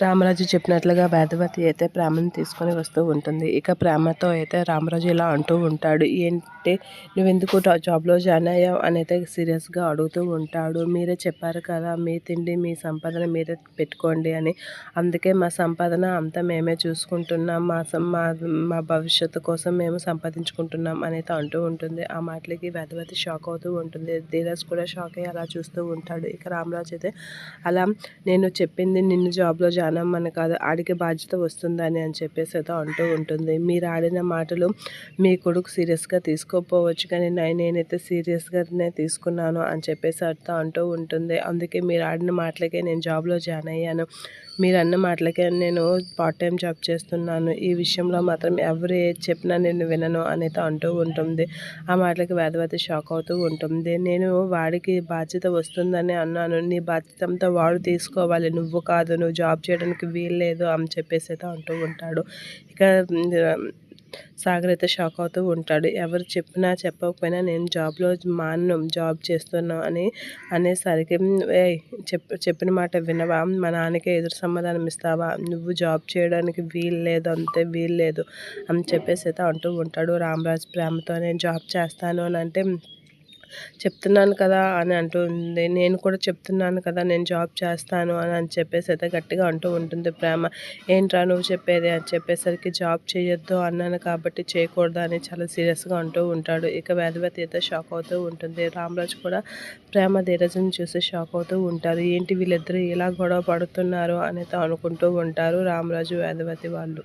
రామరాజు చెప్పినట్లుగా వేదవతి అయితే ప్రేమను తీసుకొని వస్తూ ఉంటుంది. ఇక ప్రేమతో అయితే రామరాజు ఇలా అంటూ ఉంటాడు. ఏంటి? నువ్వెందుకు జాబ్లో జాయిన్ అయ్యావు? అని అయితే సీరియస్గా అడుగుతూ ఉంటాడు. మీరే చెప్పారు కదా మీ తిండి మీ సంపాదన మీరే పెట్టుకోండి అని. అందుకే మా సంపాదన అంతా మేమే చూసుకుంటున్నాం. మా మా మా భవిష్యత్తు కోసం మేము సంపాదించుకుంటున్నాం అనేది అంటూ ఉంటుంది. ఆ మాటలకి వేదవతి షాక్ అవుతూ ఉంటుంది. ధీరజ్ కూడా షాక్ అయ్యి అలా చూస్తూ ఉంటాడు. ఇక రామరాజు అయితే అలా నేను చెప్పింది నిన్ను జాబ్లో జాయిన్ అమ్మని కాదు ఆడికి బాధ్యత వస్తుందని అని చెప్పేసి అయితే అంటూ ఉంటుంది. మీరు ఆడిన మాటలు మీ కొడుకు సీరియస్గా తీసుకోపోవచ్చు కానీ నేనైతే సీరియస్గానే తీసుకున్నాను అని చెప్పేసి అర్థం అంటూ ఉంటుంది. అందుకే మీరు ఆడిన మాటలకే నేను జాబ్లో జాయిన్ అయ్యాను. మీరు అన్న మాటలకే నేను పార్ట్ టైం జాబ్ చేస్తున్నాను. ఈ విషయంలో మాత్రం ఎవరు ఏది చెప్పినా నేను వినను అనేది అంటూ ఉంటుంది. ఆ మాటలకి వేదవతి షాక్ అవుతూ ఉంటుంది. నేను వాడికి బాధ్యత వస్తుందని అన్నాను. నీ బాధ్యతంతో వాడు తీసుకోవాలి. నువ్వు కాదు. నువ్వు జాబ్ చేయడానికి వీల్లేదు అని చెప్పేసి అయితే అంటూ ఉంటాడు. ఇక సాగర్ అయితే షాక్ అవుతూ ఉంటాడు. ఎవరు చెప్పినా చెప్పకపోయినా నేను జాబ్లో మాను జాబ్ చేస్తున్నా అని అనేసరికి చెప్ చెప్పిన మాట వినవా? మా నాన్నకే ఎదురు సమాధానం ఇస్తావా? నువ్వు జాబ్ చేయడానికి వీలు లేదు అంతే వీలు లేదు అని చెప్పేసి అయితే అంటూ ఉంటాడు. రామరాజ్ ప్రేమతో నేను జాబ్ చేస్తాను అని అంటే చెప్తున్నాను కదా అని అంటుంది నేను కూడా చెప్తున్నాను కదా నేను జాబ్ చేస్తాను అని అని చెప్పేసి అయితే గట్టిగా అంటూ ఉంటుంది ప్రేమ. ఏంట్రా నువ్వు చెప్పేది? అని చెప్పేసరికి జాబ్ చేయొద్దు అన్నాను కాబట్టి చేయకూడదు అని చాలా సీరియస్గా అంటూ ఉంటాడు. ఇక వేదవతి అయితే షాక్ అవుతూ ఉంటుంది. రామరాజు కూడా ప్రేమ ధీరజుని చూసి షాక్ అవుతూ ఉంటారు. ఏంటి వీళ్ళిద్దరూ ఇలా గొడవ పడుతున్నారు? అనేది అనుకుంటూ ఉంటారు రామరాజు వేదవతి వాళ్ళు.